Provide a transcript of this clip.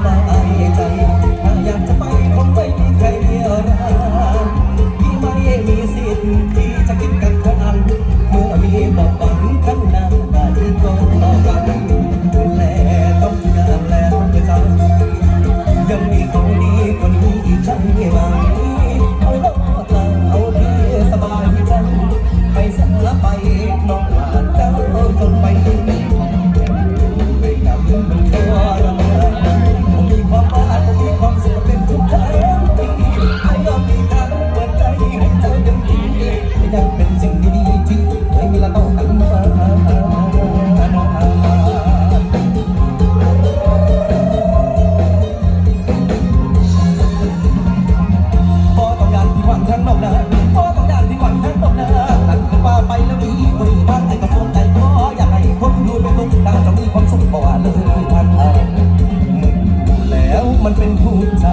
love. เลิกก็ต้องด่านที่ก่อนแค่บอกเลิกหลังว่าไปแล้วดีบริบ้านในกระทรวใจก็อยากให้คนดูเป็นคนดตามจะมีความสุขบ่ว่าเลยทางเออแล้วมันเป็นผู้ใจ